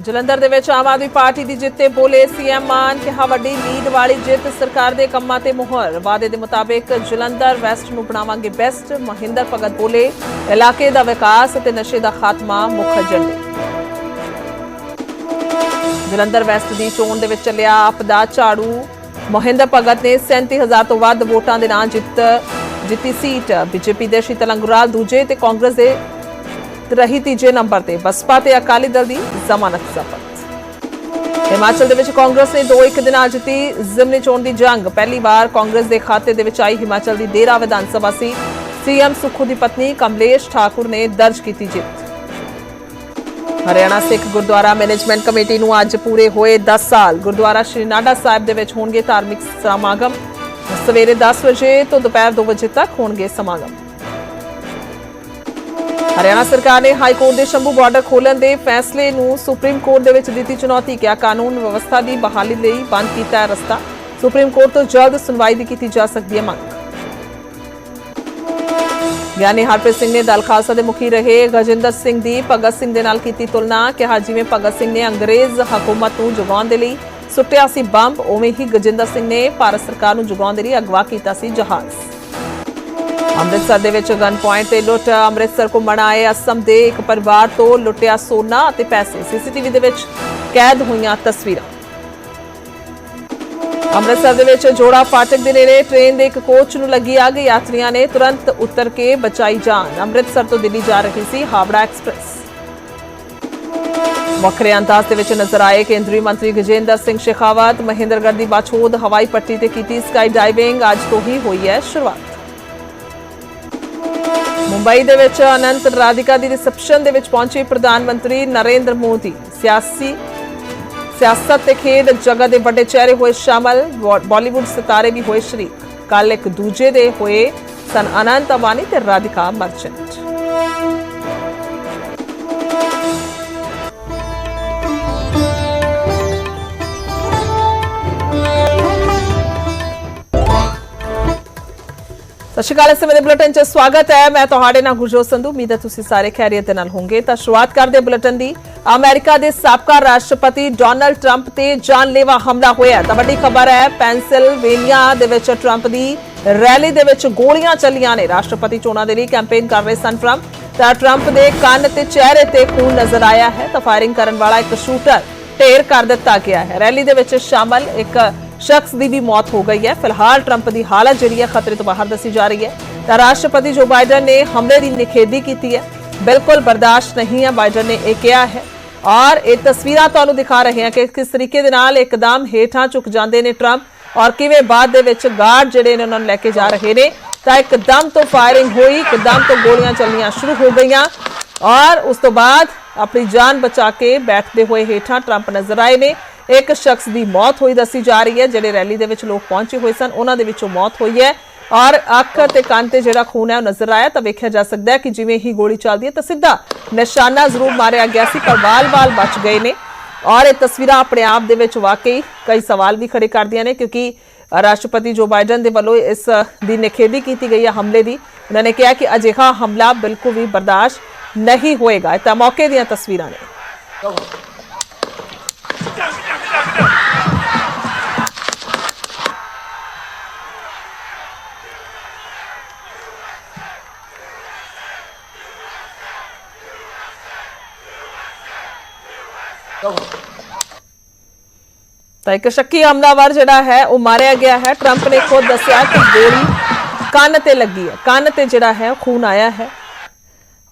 ਜਲੰਧਰ ਦੇ ਵਿੱਚ ਆਮ ਆਦਮੀ ਪਾਰਟੀ ਦੀ ਜਿੱਤ ਤੇ ਬੋਲੇ ਸੀਐਮ ਮਾਨ ਕਿਹਾ ਵੱਡੀ ਲੀਡ ਵਾਲੀ ਜਿੱਤ ਸਰਕਾਰ ਦੇ ਕੰਮਾਂ ਤੇ ਮੁਹਰ। ਵਾਅਦੇ ਦੇ ਮੁਤਾਬਿਕ ਜਲੰਧਰ ਵੈਸਟ ਨੂੰ ਬਣਾਵਾਂਗੇ ਬੈਸਟ। ਮਹਿੰਦਰ ਭਗਤ ਬੋਲੇ, ਇਲਾਕੇ ਦਾ ਵਿਕਾਸ ਅਤੇ ਨਸ਼ੇ ਦਾ ਖਾਤਮਾ ਮੁੱਖ ਏਜੰਡੇ। ਜਲੰਧਰ ਵੈਸਟ ਦੀ ਚੋਣ ਦੇ ਵਿੱਚ ਚੱਲਿਆ ਆਪ ਦਾ ਝਾੜੂ। ਮਹਿੰਦਰ ਭਗਤ ਨੇ 37000 ਤੋਂ ਵੱਧ ਵੋਟਾਂ ਦੇ ਨਾਲ ਜਿੱਤ ਜਿੱਤੀ ਸੀਟ। ਬੀਜੇਪੀ ਦੇ ਸ਼ੀਤਲ ਅੰਗੁਰਾਲ ਦੂਜੇ ਤੇ ਕਾਂਗਰਸ ਦੇ ਰਹੀ ਤੀਜੇ ਨੰਬਰ ਤੇ ਬਸਪਾ ਤੇ ਅਕਾਲੀ ਦਲ ਦੀ ਜ਼ਮਾਨਤ ਜ਼ਬਤ। ਹਿਮਾਚਲ ਦੇ ਵਿੱਚ ਕਾਂਗਰਸ ਨੇ 2-1 ਦਿਨਾਂ ਜਿੱਤੀ ਜ਼ਿਮਨੀ ਚੋਣ ਦੀ ਜੰਗ। ਪਹਿਲੀ ਵਾਰ ਕਾਂਗਰਸ ਦੇ ਖਾਤੇ ਦੇ ਵਿੱਚ ਆਈ ਹਿਮਾਚਲ ਦੀ ਡੇਰਾ ਵਿਧਾਨ ਸਭਾ ਸੀ। ਸੀਐਮ ਸੁਖੂ ਦੀ ਪਤਨੀ ਕਮਲੇਸ਼ ਠਾਕੁਰ ਨੇ ਦਰਜ ਕੀਤੀ ਜਿੱਤ। ਹਰਿਆਣਾ ਸਿੱਖ ਗੁਰਦੁਆਰਾ ਮੈਨੇਜਮੈਂਟ ਕਮੇਟੀ ਨੂੰ ਅੱਜ ਪੂਰੇ ਹੋਏ 10 ਸਾਲ। ਗੁਰਦੁਆਰਾ ਸ਼੍ਰੀ ਨਾਡਾ ਸਾਹਿਬ ਦੇ ਵਿੱਚ ਹੋਣਗੇ ਧਾਰਮਿਕ ਸਮਾਗਮ। ਸਵੇਰੇ 10 ਵਜੇ ਤੋਂ ਦੁਪਹਿਰ 2 ਵਜੇ ਤੱਕ ਹੋਣਗੇ ਸਮਾਗਮ। ਹਰਿਆਣਾ ਸਰਕਾਰ ਨੇ ਹਾਈ ਕੋਰਟ ਦੇ ਸ਼ੰਭੂ ਬਾਰਡਰ ਖੋਲਣ ਦੇ ਫੈਸਲੇ ਨੂੰ ਸੁਪਰੀਮ ਕੋਰਟ ਦੇ ਵਿੱਚ ਦਿੱਤੀ ਚੁਣੌਤੀ ਕਿਹਾ ਕਾਨੂੰਨ ਵਿਵਸਥਾ ਦੀ ਬਹਾਲੀ ਲਈ ਬੰਦ ਕੀਤਾ ਰਸਤਾ। ਸੁਪਰੀਮ ਕੋਰਟ ਤੋਂ ਜਲਦ ਸੁਣਵਾਈ ਦੀ ਕੀਤੀ ਜਾ ਸਕਦੀ ਹੈ ਮੰਗ। ਗਿਆਨੀ ਹਰਪ੍ਰੀਤ ਸਿੰਘ ਨੇ ਦਲ ਖਾਲਸਾ ਦੇ ਮੁਖੀ ਰਹੇ ਗਜਿੰਦਰ ਸਿੰਘ ਦੀ ਭਗਤ ਸਿੰਘ ਦੇ ਨਾਲ ਕੀਤੀ ਤੁਲਨਾ। ਕਿਹਾ ਜਿਵੇਂ ਭਗਤ ਸਿੰਘ ਨੇ ਅੰਗਰੇਜ਼ ਹਕੂਮਤ ਨੂੰ ਜਗਾਉਣ ਦੇ ਲਈ ਸੁੱਟਿਆ ਸੀ ਬੰਬ, ਉਵੇਂ ਹੀ ਗਜਿੰਦਰ ਸਿੰਘ ਨੇ ਭਾਰਤ ਸਰਕਾਰ ਨੂੰ ਜਗਾਉਣ ਦੇ ਲਈ ਅਗਵਾ ਕੀਤਾ ਸੀ ਜਹਾਜ਼। ਅੰਮ੍ਰਿਤਸਰ ਦੇ ਵਿੱਚ ਗਨ ਪੁਆਇੰਟ ਤੇ ਲੁੱਟ, ਅੰਮ੍ਰਿਤਸਰ ਘੁੰਮਣ ਆਏ ਅਸਮ ਦੇ ਇੱਕ ਪਰਿਵਾਰ ਤੋਂ ਲੁੱਟਿਆ ਸੋਨਾ ਅਤੇ ਪੈਸੇ। ਸੀਸੀਟੀਵੀ ਦੇ ਵਿੱਚ ਕੈਦ ਹੋਈਆਂ ਤਸਵੀਰਾਂ। ਅੰਮ੍ਰਿਤਸਰ ਦੇ ਵਿੱਚ ਜੋੜਾ ਫਾਟਕ ਦੇ ਨੇੜੇ ਟ੍ਰੇਨ ਦੇ ਇੱਕ ਕੋਚ ਨੂੰ ਲੱਗੀ ਅੱਗ, ਯਾਤਰੀਆਂ ਨੇ ਤੁਰੰਤ ਉਤਰ ਕੇ ਬਚਾਈ ਜਾਨ। ਅੰਮ੍ਰਿਤਸਰ ਤੋਂ ਦਿੱਲੀ ਜਾ ਰਹੀ ਸੀ ਹਾਵੜਾ ਐਕਸਪ੍ਰੈਸ। ਵੱਖਰੇ ਅੰਦਾਜ਼ ਦੇ ਵਿੱਚ ਨਜ਼ਰ ਆਏ ਕੇਂਦਰੀ ਮੰਤਰੀ ਗਜੇਂਦਰ ਸਿੰਘ ਸ਼ੇਖਾਵਤ, ਮਹਿੰਦਰਗੜ੍ਹ ਦੀ ਬਾਛੋਦ ਹਵਾਈ ਪੱਟੀ ਤੇ ਕੀਤੀ ਸਕਾਈ ਡਾਈਵਿੰਗ ਅੱਜ ਤੋਂ ਹੀ ਹੋਈ ਹੈ ਸ਼ੁਰੂਆਤ। ਮੁੰਬਈ ਦੇ ਵਿੱਚ ਅਨੰਤ ਰਾਧਿਕਾ ਦੀ ਰਿਸੈਪਸ਼ਨ ਦੇ ਵਿੱਚ ਪਹੁੰਚੇ ਪ੍ਰਧਾਨ ਮੰਤਰੀ ਨਰਿੰਦਰ ਮੋਦੀ। ਸਿਆਸੀ ਸਿਆਸਤ ਤੇ ਖੇਡ ਜਗਤ ਦੇ ਵੱਡੇ ਚਿਹਰੇ ਹੋਏ ਸ਼ਾਮਲ, ਬਾ- ਬਾਲੀਵੁੱਡ ਸਿਤਾਰੇ ਵੀ ਹੋਏ ਸ਼ਰੀਕ। ਕੱਲ ਇੱਕ ਦੂਜੇ ਦੇ ਹੋਏ ਸਨ ਅਨੰਤ ਅਵਾਨੀ ਤੇ ਰਾਧਿਕਾ ਮਰਚੈਂਟ। ਸਤਿ ਸ਼੍ਰੀ ਅਕਾਲ, ਇਸ ਸਮੇਂ ਦੇ ਬੁਲੇਟਿਨ 'ਚ ਸਵਾਗਤ ਹੈ। ਮੈਂ ਤੁਹਾਡੇ ਨਾਲ ਗੁਰਜੋਤ ਸੰਧੂ, ਉਮੀਦ ਹੈ ਤੁਸੀਂ ਸਾਰੇ ਖੈਰੀਅਤ ਦੇ ਨਾਲ ਹੋਵੋਗੇ। ਤਾਂ ਸ਼ੁਰੂਆਤ ਕਰਦੇ ਬੁਲੇਟਿਨ ਦੀ। ਅਮਰੀਕਾ ਦੇ ਸਾਬਕਾ ਰਾਸ਼ਟਰਪਤੀ ਡੋਨਲਡ ਟਰੰਪ ਤੇ ਜਾਨਲੇਵਾ ਹਮਲਾ ਹੋਇਆ ਤਾਂ ਵੱਡੀ ਖਬਰ ਹੈ ਪੈਂਸਿਲਵੇਨੀਆ ਦੇ ਵਿੱਚ ਟਰੰਪ ਦੀ ਰੈਲੀ ਦੇ ਵਿੱਚ ਗੋਲੀਆਂ ਚੱਲੀਆਂ ਨੇ। ਰਾਸ਼ਟਰਪਤੀ ਚੋਣਾਂ ਦੇ ਲਈ ਕੈਂਪੇਨ ਕਰ ਰਹੇ ਸਨ ਟਰੰਪ। ਤਾਂ ਟਰੰਪ ਦੇ ਕੰਨ ਤੇ ਚਿਹਰੇ ਤੇ ਖੂਨ ਨਜ਼ਰ ਆਇਆ ਹੈ। ਤਾਂ ਫਾਇਰਿੰਗ ਕਰਨ ਵਾਲਾ ਇੱਕ ਸ਼ੂਟਰ ਢੇਰ ਕਰ ਦਿੱਤਾ ਗਿਆ ਹੈ। ਰੈਲੀ ਦੇ ਵਿੱਚ ਸ਼ਾਮਲ ਇੱਕ ਸ਼ਖਸ ਦੀ ਵੀ ਮੌਤ ਹੋ ਗਈ ਹੈ। ਫਿਲਹਾਲ ਟਰੰਪ ਦੀ ਹਾਲਤ ਜਿਹੜੀ ਹੈ ਖਤਰੇ ਤੋਂ ਬਾਹਰ ਦੱਸੀ ਜਾ ਰਹੀ ਹੈ। ਤਾਂ ਰਾਸ਼ਟਰਪਤੀ ਜੋ ਬਾਈਡਨ ਨੇ ਹਮਲੇ ਦੀ ਨਿਖੇਧੀ ਕੀਤੀ ਹੈ, ਬਿਲਕੁਲ ਬਰਦਾਸ਼ਤ ਨਹੀਂ ਹੈ, ਬਾਈਡਨ ਨੇ ਇਹ ਕਿਹਾ ਹੈ। ਔਰ ਇਹ ਤਸਵੀਰਾਂ ਤੁਹਾਨੂੰ ਦਿਖਾ ਰਹੇ ਹਾਂ ਕਿ ਕਿਸ ਤਰੀਕੇ ਦੇ ਨਾਲ ਇੱਕਦਮ ਹੇਠਾਂ ਝੁਕ ਜਾਂਦੇ ਨੇ ਟਰੰਪ ਔਰ ਕਿਵੇਂ ਬਾਅਦ ਦੇ ਵਿੱਚ ਗਾਰਡ ਜਿਹੜੇ ਨੇ ਉਹਨਾਂ ਨੂੰ ਲੈ ਕੇ ਜਾ ਰਹੇ ਨੇ। ਤਾਂ ਇੱਕਦਮ ਤੋਂ ਫਾਇਰਿੰਗ ਹੋਈ, ਇੱਕਦਮ ਤੋਂ ਗੋਲੀਆਂ ਚੱਲਣੀਆਂ ਸ਼ੁਰੂ ਹੋ ਗਈਆਂ। ਔਰ ਉਸ ਤੋਂ ਬਾਅਦ ਆਪਣੀ ਜਾਨ ਬਚਾ ਕੇ ਬੈਠਦੇ ਹੋਏ ਹੇਠਾਂ ਟਰੰਪ ਨਜ਼ਰ ਆਏ ਨੇ। ਇੱਕ ਸ਼ਖਸ ਦੀ ਮੌਤ ਹੋਈ ਦੱਸੀ ਜਾ ਰਹੀ ਹੈ, ਜਿਹੜੇ ਰੈਲੀ ਦੇ ਵਿੱਚ ਲੋਕ ਪਹੁੰਚੇ ਹੋਏ ਸਨ, ਉਹਨਾਂ ਦੇ ਵਿੱਚੋਂ ਮੌਤ ਹੋਈ ਹੈ। ਔਰ ਅੱਖ ਤੇ ਕੰਨ ਤੇ ਜਿਹੜਾ ਖੂਨ ਹੈ ਉਹ ਨਜ਼ਰ ਆਇਆ, ਤਾਂ ਵੇਖਿਆ ਜਾ ਸਕਦਾ ਹੈ ਕਿ ਜਿਵੇਂ ਹੀ ਗੋਲੀ ਚੱਲਦੀ ਹੈ ਤਾਂ ਸਿੱਧਾ ਨਿਸ਼ਾਨਾ ਜ਼ਰੂਰ ਮਾਰਿਆ ਗਿਆ ਸੀ, ਪਰ ਵਾਲ-ਵਾਲ ਬਚ ਗਏ ਨੇ। ਔਰ ਇਹ ਤਸਵੀਰਾਂ ਆਪਣੇ ਆਪ ਦੇ ਵਿੱਚ ਵਾਕਈ ਕਈ ਸਵਾਲ ਵੀ ਖੜੇ ਕਰਦੀਆਂ ਨੇ, ਕਿਉਂਕਿ ਰਾਸ਼ਟਰਪਤੀ ਜੋ ਬਾਈਡਨ ਦੇ ਵੱਲੋਂ ਇਸ ਦੀ ਨਿਖੇਧੀ ਕੀਤੀ ਗਈ ਹੈ ਹਮਲੇ ਦੀ, ਉਹਨਾਂ ਨੇ ਕਿਹਾ ਕਿ ਅਜਿਹਾ ਹਮਲਾ ਬਿਲਕੁਲ ਵੀ ਬਰਦਾਸ਼ਤ ਨਹੀਂ ਹੋਏਗਾ। ਇਹ ਤਾਂ ਮੌਕੇ ਦੀਆਂ ਤਸਵੀਰਾਂ ਨੇ। ਤਾਂ ਇੱਕ ਸ਼ੱਕੀ ਹਮਲਾਵਰ ਜਿਹੜਾ ਹੈ, ਉਹ ਮਾਰਿਆ ਗਿਆ ਹੈ। ਟਰੰਪ ਨੇ ਖੁਦ ਦੱਸਿਆ ਕਿ ਗੋਲੀ ਕੰਨ ਤੇ ਲੱਗੀ ਹੈ। ਕੰਨ ਤੇ ਜਿਹੜਾ ਹੈ, ਉਹ ਖੂਨ ਆਇਆ ਹੈ।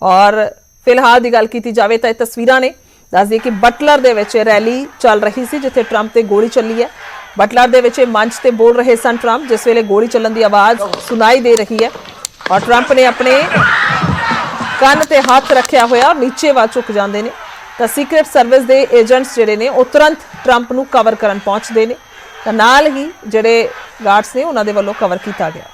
ਔਰ ਫਿਲਹਾਲ ਦੀ ਗੱਲ ਕੀਤੀ ਜਾਵੇ ਤਾਂ ਇਹ ਤਸਵੀਰਾਂ ਨੇ ਦੱਸਦੀ ਕਿ ਬਟਲਰ ਦੇ ਵਿੱਚ ਇਹ ਰੈਲੀ ਚੱਲ ਰਹੀ ਸੀ, ਜਿੱਥੇ ਟਰੰਪ ਤੇ ਗੋਲੀ ਚੱਲੀ ਹੈ। ਬਟਲਰ ਦੇ ਵਿੱਚ ਇਹ ਮੰਚ ਤੇ ਬੋਲ ਰਹੇ ਸਨ ਟਰੰਪ, ਜਿਸ ਵੇਲੇ ਗੋਲੀ ਚੱਲਣ ਦੀ ਆਵਾਜ਼ ਸੁਣਾਈ ਦੇ ਰਹੀ ਹੈ। ਔਰ ਟਰੰਪ ਨੇ ਆਪਣੇ ਕੰਨ ਤੇ ਹੱਥ ਰੱਖਿਆ ਹੋਇਆ ਔਰ ਨੀਚੇ ਵੱਲ ਝੁਕ ਜਾਂਦੇ ਨੇ। ਤਾਂ ਸੀਕ੍ਰੀਟ ਸਰਵਿਸ ਦੇ ਏਜੰਟਸ ਜਿਹੜੇ ਨੇ, ਉਹ ਤੁਰੰਤ ਟਰੰਪ ਨੂੰ ਕਵਰ ਕਰਨ ਪਹੁੰਚਦੇ ਨੇ। ਤਾਂ ਨਾਲ ਹੀ ਜਿਹੜੇ ਗਾਰਡਸ ਨੇ, ਉਹਨਾਂ ਦੇ ਵੱਲੋਂ ਕਵਰ ਕੀਤਾ ਗਿਆ।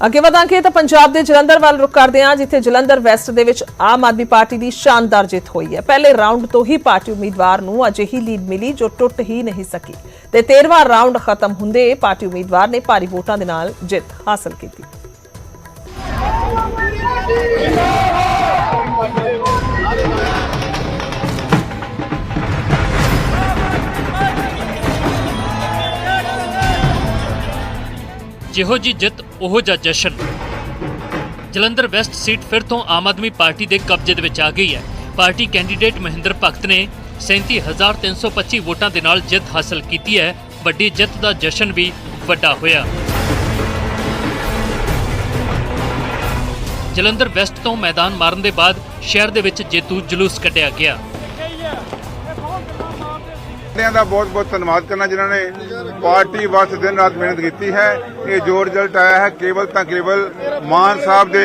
ਅੱਗੇ ਵਧਾਂਗੇ ਤਾਂ ਪੰਜਾਬ ਦੇ ਜਲੰਧਰ ਵੱਲ ਰੁਕ ਕਰਦੇ ਹਾਂ, ਜਿੱਥੇ ਜਲੰਧਰ ਵੈਸਟ ਦੇ ਵਿੱਚ ਆਮ ਆਦਮੀ ਪਾਰਟੀ ਦੀ ਸ਼ਾਨਦਾਰ ਜਿੱਤ ਹੋਈ ਹੈ। ਪਹਿਲੇ ਰਾਊਂਡ ਤੋਂ ਹੀ ਪਾਰਟੀ ਉਮੀਦਵਾਰ ਨੂੰ ਅਜਿਹੀ ਲੀਡ ਮਿਲੀ ਜੋ ਟੁੱਟ ਹੀ ਨਹੀਂ ਸਕੀ ਤੇ 13ਵਾਂ ਰਾਊਂਡ ਖਤਮ ਹੁੰਦੇ ਪਾਰਟੀ ਉਮੀਦਵਾਰ ਨੇ ਭਾਰੀ ਵੋਟਾਂ ਦੇ ਨਾਲ ਜਿੱਤ ਹਾਸਲ ਕੀਤੀ। ਜਿਹੋ ਜੀ ਜਿੱਤ, ਉਹੋ ਜਿਹਾ ਜਸ਼ਨ। ਜਲੰਧਰ ਵੈਸਟ ਸੀਟ ਫਿਰ ਤੋਂ ਆਮ ਆਦਮੀ ਪਾਰਟੀ ਦੇ ਕਬਜ਼ੇ ਦੇ ਵਿੱਚ ਆ ਗਈ ਹੈ। ਪਾਰਟੀ ਕੈਂਡੀਡੇਟ ਮਹਿੰਦਰ ਭਗਤ ਨੇ 37325 ਵੋਟਾਂ ਦੇ ਨਾਲ ਜਿੱਤ ਹਾਸਲ ਕੀਤੀ ਹੈ। ਵੱਡੀ ਜਿੱਤ ਦਾ ਜਸ਼ਨ ਵੀ ਵੱਡਾ ਹੋਇਆ। ਜਲੰਧਰ ਵੈਸਟ ਤੋਂ ਮੈਦਾਨ ਮਾਰਨ ਦੇ ਬਾਅਦ ਸ਼ਹਿਰ ਦੇ ਵਿੱਚ ਜੇਤੂ ਜਲੂਸ ਕੱਢਿਆ ਗਿਆ। ਸਾਰਿਆਂ ਦਾ ਬਹੁਤ ਬਹੁਤ ਧੰਨਵਾਦ ਕਰਨਾ ਜਿਨ੍ਹਾਂ ਨੇ ਪਾਰਟੀ ਵਾਸਤੇ ਦਿਨ ਰਾਤ ਮਿਹਨਤ ਕੀਤੀ ਹੈ। ਇਹ ਜੋ ਰਿਜ਼ਲਟ ਆਇਆ ਹੈ। ਕੇਵਲ ਤਾਂ ਕੇਵਲ ਮਾਨ ਸਾਹਿਬ ਦੇ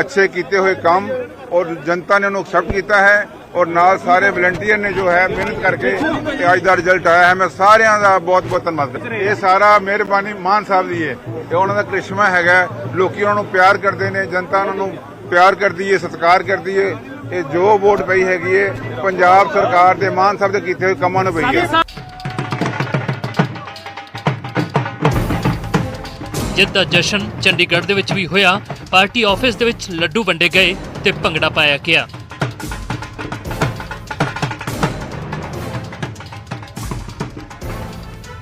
ਅੱਛੇ ਕੀਤੇ ਹੋਏ ਕੰਮ ਔਰ ਜਨਤਾ ਨੇ ਉਹਨੂੰ ਐਕਸੈਪਟ ਕੀਤਾ ਹੈ ਔਰ ਨਾਲ ਸਾਰੇ ਵਲੰਟੀਅਰ ਨੇ ਜੋ ਹੈ ਮਿਹਨਤ ਕਰਕੇ ਤੇ ਅੱਜ ਦਾ ਰਿਜ਼ਲਟ ਆਇਆ ਹੈ। ਮੈਂ ਸਾਰਿਆਂ ਦਾ ਬਹੁਤ ਬਹੁਤ ਧੰਨਵਾਦ ਇਹ ਸਾਰਾ ਮਿਹਰਬਾਨੀ ਮਾਨ ਸਾਹਿਬ ਦੀ ਹੈ। ਇਹ ਉਹਨਾਂ ਦਾ ਕ੍ਰਿਸ਼ਮਾ ਹੈਗਾ ਲੋਕੀ ਉਹਨਾਂ ਨੂੰ ਪਿਆਰ ਕਰਦੇ ਨੇ। ਜਨਤਾ ਉਹਨਾਂ ਨੂੰ ਪਿਆਰ ਕਰਦੀ ਹੈ ਸਤਿਕਾਰ ਕਰਦੀ ਹੈ ਇਹ ਜੋ ਵੋਟ ਪਈ ਹੈਗੀ ਹੈ ਪੰਜਾਬ ਸਰਕਾਰ ਦੇ ਮਾਨ ਸਾਹਿਬ ਦੇ ਕੀਤੇ ਹੋਏ ਕੰਮਾਂ ਨੂੰ ਪਈ ਹੈ। ਜਿੱਤ ਦਾ ਜਸ਼ਨ ਚੰਡੀਗੜ੍ਹ ਦੇ ਵਿੱਚ ਵੀ ਹੋਇਆ ਪਾਰਟੀ ਆਫਿਸ ਦੇ ਵਿੱਚ ਲੱਡੂ ਵੰਡੇ ਗਏ ਤੇ ਭੰਗੜਾ ਪਾਇਆ ਗਿਆ।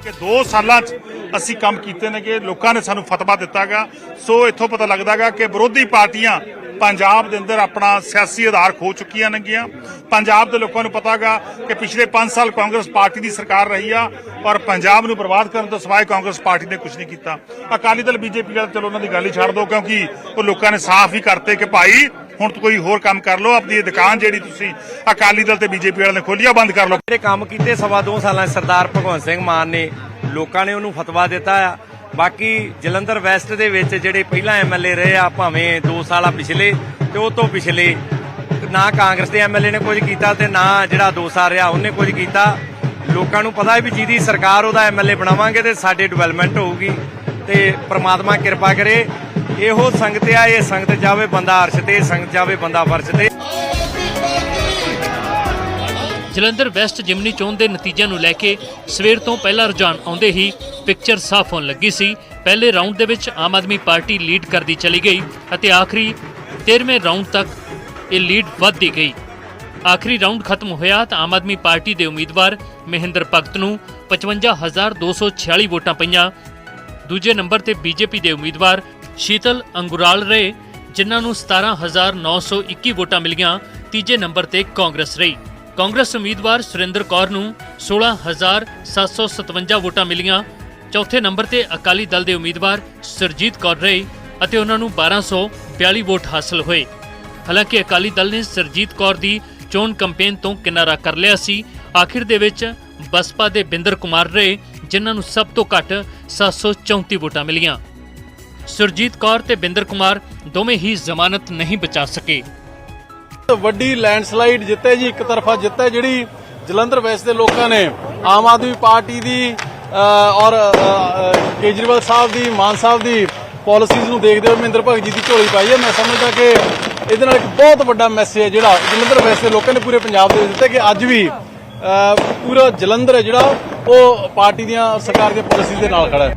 ਕਿ 2 ਸਾਲਾਂ 'ਚ ਅਸੀਂ ਕੰਮ ਕੀਤੇ ਨੇ ਕਿ ਲੋਕਾਂ ਨੇ ਸਾਨੂੰ ਫਤਵਾ ਦਿੱਤਾਗਾ ਸੋ ਇੱਥੋਂ ਪਤਾ ਲੱਗਦਾਗਾ ਕਿ ਵਿਰੋਧੀ ਪਾਰਟੀਆਂ ਪੰਜਾਬ ਦੇ ਅੰਦਰ ਆਪਣਾ ਸਿਆਸੀ ਆਧਾਰ ਖੋ ਚੁੱਕੀਆਂ ਨੇਗੀਆਂ ਪੰਜਾਬ ਦੇ ਲੋਕਾਂ ਨੂੰ ਪਤਾਗਾ ਕਿ ਪਿਛਲੇ 5 ਸਾਲ ਕਾਂਗਰਸ ਪਾਰਟੀ ਦੀ ਸਰਕਾਰ ਰਹੀ ਆ ਔਰ ਪੰਜਾਬ ਨੂੰ ਬਰਬਾਦ ਕਰਨ ਤੋਂ ਸਿਵਾਏ ਕਾਂਗਰਸ ਪਾਰਟੀ ਨੇ ਕੁਝ ਨਹੀਂ ਕੀਤਾ। ਅਕਾਲੀ ਦਲ, ਬੀਜੇਪੀ ਵਾਲੇ ਚਲੋ ਉਹਨਾਂ ਦੀ ਗੱਲ ਹੀ ਛੱਡ ਦਿਓ ਕਿਉਂਕਿ ਉਹ ਲੋਕਾਂ ਨੇ ਸਾਫ਼ ਹੀ ਕਰਤੇ ਕਿ ਭਾਈ ਹੁਣ ਕੋਈ ਹੋਰ ਕੰਮ ਕਰ ਲਓ, ਆਪਣੀ ਦੁਕਾਨ ਜਿਹੜੀ ਤੁਸੀਂ ਅਕਾਲੀ ਦਲ ਤੇ ਬੀਜੇਪੀ ਵਾਲਿਆਂ ਨੇ ਖੋਲੀ ਬੰਦ ਕਰ ਲਓ। ਜਿਹੜੇ ਕੰਮ ਕੀਤੇ ਸਵਾ ਦੋ ਸਾਲਾਂ 'ਚ ਸਰਦਾਰ ਭਗਵੰਤ ਸਿੰਘ ਮਾਨ ਨੇ, ਲੋਕਾਂ ਨੇ ਉਹਨੂੰ ਫਤਵਾ ਦਿੱਤਾ ਆ। ਬਾਕੀ ਜਲੰਧਰ ਵੈਸਟ ਦੇ ਵਿੱਚ ਜਿਹੜੇ ਪਹਿਲਾਂ ਐਮਐਲਏ ਰਹੇ ਆ, ਭਾਵੇਂ 2 ਸਾਲਾ ਪਿਛਲੇ ਤੇ ਉਹ ਤੋਂ ਪਿਛਲੇ, ਨਾ ਕਾਂਗਰਸ ਦੇ ਐਮਐਲਏ ਨੇ ਕੁਝ ਕੀਤਾ ਤੇ ਨਾ ਜਿਹੜਾ 2 ਸਾਲ ਰਿਹਾ ਉਹਨੇ ਕੁਝ ਕੀਤਾ। ਲੋਕਾਂ ਨੂੰ ਪਤਾ ਹੈ ਵੀ ਜਿਹਦੀ ਸਰਕਾਰ ਉਹਦਾ ਐਮਐਲਏ ਬਣਾਵਾਂਗੇ ਤੇ ਸਾਡੇ ਡਿਵੈਲਪਮੈਂਟ ਹੋਊਗੀ ਤੇ ਪ੍ਰਮਾਤਮਾ ਕਿਰਪਾ ਕਰੇ। ਇਹੋ ਸੰਗਤ ਆ, ਇਹ ਸੰਗਤ ਜਾਵੇ, ਬੰਦਾ ਅਰਸ਼ ਤੇ, ਸੰਗਤ ਜਾਵੇ, ਬੰਦਾ ਫਰਸ਼ ਤੇ। ਜਲੰਧਰ ਵੈਸਟ ਜਿਮਨੀ ਚੋਣ ਦੇ ਨਤੀਜਿਆਂ ਨੂੰ ਲੈ ਕੇ ਸਵੇਰ ਤੋਂ ਪਹਿਲਾ ਰੁਝਾਨ ਆਉਂਦੇ ਹੀ ਪਿਕਚਰ ਸਾਫ਼ ਹੋਣ ਲੱਗੀ ਸੀ। ਪਹਿਲੇ ਰਾਊਂਡ ਦੇ ਵਿੱਚ ਆਮ ਆਦਮੀ ਪਾਰਟੀ ਲੀਡ ਕਰਦੀ ਚਲੀ ਗਈ ਅਤੇ ਆਖਰੀ 13ਵੇਂ ਰਾਊਂਡ ਤੱਕ ਇਹ ਲੀਡ ਵੱਧਦੀ ਗਈ। ਆਖਰੀ ਰਾਊਂਡ ਖਤਮ ਹੋਇਆ ਤਾਂ ਆਮ ਆਦਮੀ ਪਾਰਟੀ ਦੇ ਉਮੀਦਵਾਰ ਮਹਿੰਦਰ ਭਗਤ ਨੂੰ 55246 ਵੋਟਾਂ ਪਈਆਂ। ਦੂਜੇ ਨੰਬਰ ਤੇ ਬੀਜੇਪੀ ਦੇ ਉਮੀਦਵਾਰ ਸ਼ੀਤਲ ਅੰਗੁਰਾਲ ਰਹੇ, ਜਿਨ੍ਹਾਂ ਨੂੰ 17921 ਵੋਟਾਂ ਮਿਲੀਆਂ। ਤੀਜੇ ਨੰਬਰ ਤੇ ਕਾਂਗਰਸ ਰਹੀ। ਕਾਂਗਰਸ ਉਮੀਦਵਾਰ ਸੁਰਿੰਦਰ ਕੌਰ ਨੂੰ 16757 ਵੋਟਾਂ ਮਿਲੀਆਂ। ਚੌਥੇ ਨੰਬਰ ਤੇ ਅਕਾਲੀ ਦਲ ਦੇ ਉਮੀਦਵਾਰ ਸਰਜੀਤ ਕੌਰ ਰਹੇ ਅਤੇ ਉਹਨਾਂ ਨੂੰ 1242 ਵੋਟ ਹਾਸਲ ਹੋਏ। ਹਾਲਾਂਕਿ ਅਕਾਲੀ ਦਲ ਨੇ ਸਰਜੀਤ ਕੌਰ ਦੀ ਚੋਣ ਕੈਂਪੇਨ ਤੋਂ ਕਿਨਾਰਾ ਕਰ ਲਿਆ ਸੀ। ਆਖਿਰ ਦੇ ਵਿੱਚ ਬਸਪਾ ਦੇ ਬਿੰਦਰ ਕੁਮਾਰ ਰਹੇ, ਜਿਨ੍ਹਾਂ ਨੂੰ ਸਭ ਤੋਂ ਘੱਟ 734 ਵੋਟਾਂ ਮਿਲੀਆਂ। ਸੁਰਜੀਤ ਕੌਰ ਤੇ ਬਿੰਦਰ ਕੁਮਾਰ ਦੋਵੇਂ ਹੀ ਜ਼ਮਾਨਤ ਨਹੀਂ ਬਚਾ ਸਕੇ। ਵੱਡੀ ਲੈਂਡਸਲਾਈਡ ਜਿੱਤੇ ਜੀ, ਇੱਕ ਤਰਫਾ ਜਿੱਤੇ ਜਿਹੜੀ ਜਲੰਧਰ ਵੈਸਟ ਦੇ ਲੋਕਾਂ ਨੇ, ਆਮ ਆਦਮੀ ਪਾਰਟੀ ਦੀ ਔਰ ਕੇਜਰੀਵਾਲ ਸਾਹਿਬ ਦੀ, ਮਾਨ ਸਾਹਿਬ ਦੀ ਪਾਲਿਸੀਜ਼ ਨੂੰ ਦੇਖਦੇ ਹੋਏ ਮਹਿੰਦਰ ਭਗਤ ਜੀ ਦੀ ਝੋਲੀ ਪਾਈ ਹੈ। ਮੈਂ ਸਮਝਦਾ ਕਿ ਇਹਦੇ ਨਾਲ ਇੱਕ ਬਹੁਤ ਵੱਡਾ ਮੈਸੇਜ ਹੈ ਜਿਹੜਾ ਜਲੰਧਰ ਵੈਸਟ ਦੇ ਲੋਕਾਂ ਨੇ ਪੂਰੇ ਪੰਜਾਬ ਦੇ ਦਿੱਤਾ ਕਿ ਅੱਜ ਵੀ ਪੂਰਾ ਜਲੰਧਰ ਹੈ ਜਿਹੜਾ ਉਹ ਪਾਰਟੀ ਦੀਆਂ ਸਰਕਾਰ ਦੀਆਂ ਪਾਲਿਸੀਜ਼ ਦੇ ਨਾਲ ਖੜਾ ਹੈ।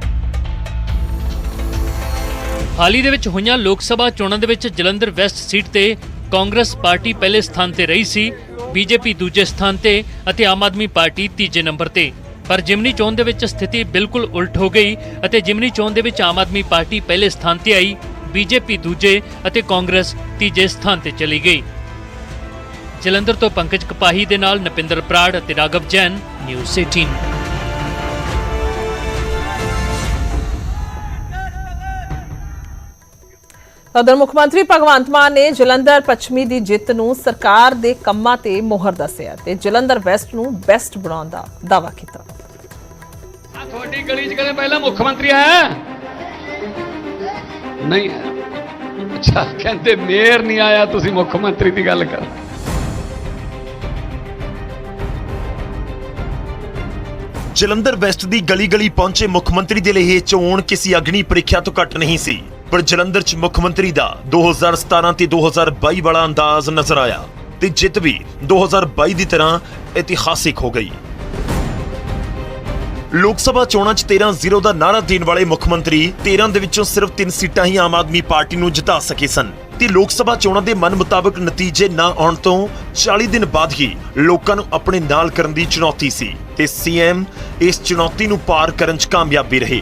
ਹਾਲ ਹੀ ਦੇ ਵਿੱਚ ਹੋਈਆਂ ਲੋਕ ਸਭਾ ਚੋਣਾਂ ਦੇ ਵਿੱਚ ਜਲੰਧਰ ਵੈਸਟ ਸੀਟ ਤੇ ਕਾਂਗਰਸ ਪਾਰਟੀ ਪਹਿਲੇ ਸਥਾਨ ਤੇ ਰਹੀ ਸੀ, ਬੀਜੇਪੀ ਦੂਜੇ ਸਥਾਨ ਤੇ ਅਤੇ ਆਮ ਆਦਮੀ ਪਾਰਟੀ ਤੀਜੇ ਨੰਬਰ ਤੇ। ਪਰ ਜਿਮਨੀ ਚੋਣ ਦੇ ਵਿੱਚ ਸਥਿਤੀ ਬਿਲਕੁਲ ਉਲਟ ਹੋ ਗਈ ਅਤੇ ਜਿਮਨੀ ਚੋਣ ਦੇ ਵਿੱਚ ਆਮ ਆਦਮੀ ਪਾਰਟੀ ਪਹਿਲੇ ਸਥਾਨ ਤੇ ਆਈ, ਬੀਜੇਪੀ ਦੂਜੇ ਅਤੇ ਕਾਂਗਰਸ ਤੀਜੇ ਸਥਾਨ ਤੇ ਚਲੀ ਗਈ। ਜਲੰਧਰ ਤੋਂ ਪੰਕਜ ਕਪਾਹੀ ਦੇ ਨਾਲ ਨਪਿੰਦਰ ਪ੍ਰਾੜ ਅਤੇ ਰਾਘਵ ਜੈਨ, ਨਿਊਜ਼ 18 ਉਧਰ ਮੁੱਖ ਮੰਤਰੀ ਭਗਵੰਤ ਮਾਨ ਨੇ ਜਲੰਧਰ ਪੱਛਮੀ ਦੀ ਜਿੱਤ ਨੂੰ ਸਰਕਾਰ ਦੇ ਕੰਮਾਂ ਤੇ ਮੋਹਰ ਦੱਸਿਆ ਤੇ ਜਲੰਧਰ ਵੈਸਟ ਨੂੰ ਬੈਸਟ ਬਣਾਉਣ ਦਾ ਦਾਅਵਾ ਕੀਤਾ। ਆ ਤੁਹਾਡੀ ਗਲੀ 'ਚ ਕਦੇ ਪਹਿਲਾਂ ਮੁੱਖ ਮੰਤਰੀ ਆਇਆ ਨਹੀਂ। ਅੱਛਾ ਕਹਿੰਦੇ ਮੇਅਰ ਨਹੀਂ ਆਇਆ ਤੁਸੀਂ ਮੁੱਖ ਮੰਤਰੀ ਦੀ ਗੱਲ ਕਰ। ਜਲੰਧਰ ਵੈਸਟ ਦੀ ਗਲੀ-ਗਲੀ ਪਹੁੰਚੇ ਮੁੱਖ ਮੰਤਰੀ ਦੇ ਲਈ ਇਹ ਚੋਣ ਕਿਸੇ ਅਗਨੀ ਪ੍ਰੀਖਿਆ ਤੋਂ ਘੱਟ ਨਹੀਂ ਸੀ। ਪਰ ਜਲੰਧਰ 'ਚ ਮੁੱਖ ਮੰਤਰੀ ਦਾ 2017 ਤੇ 2022 ਵਾਲਾ ਅੰਦਾਜ਼ ਨਜ਼ਰ ਆਇਆ ਤੇ ਜਿੱਤ ਵੀ 2022 ਦੀ ਤਰ੍ਹਾਂ ਇਤਿਹਾਸਿਕ ਹੋ ਗਈ। ਲੋਕ ਸਭਾ ਚੋਣਾਂ 'ਚ 13-0 ਦਾ ਨਾਰਾ ਦੇਣ ਵਾਲੇ ਮੁੱਖ ਮੰਤਰੀ 13 ਦੇ ਵਿੱਚੋਂ ਸਿਰਫ 3 ਸੀਟਾਂ ਹੀ ਆਮ ਆਦਮੀ ਪਾਰਟੀ ਨੂੰ ਜਿਤਾ ਸਕੇ ਸਨ। ਤੇ ਲੋਕ ਸਭਾ ਚੋਣਾਂ ਦੇ ਮਨ ਮੁਤਾਬਕ ਨਤੀਜੇ ਨਾ ਆਉਣ ਤੋਂ 40 ਦਿਨ ਬਾਅਦ ਹੀ ਲੋਕਾਂ ਨੂੰ ਆਪਣੇ ਨਾਲ ਕਰਨ ਦੀ ਚੁਣੌਤੀ ਸੀ ਤੇ ਸੀਐਮ ਇਸ ਚੁਣੌਤੀ ਨੂੰ ਪਾਰ ਕਰਨ 'ਚ ਕਾਮਯਾਬੀ ਵੀ ਰਹੇ।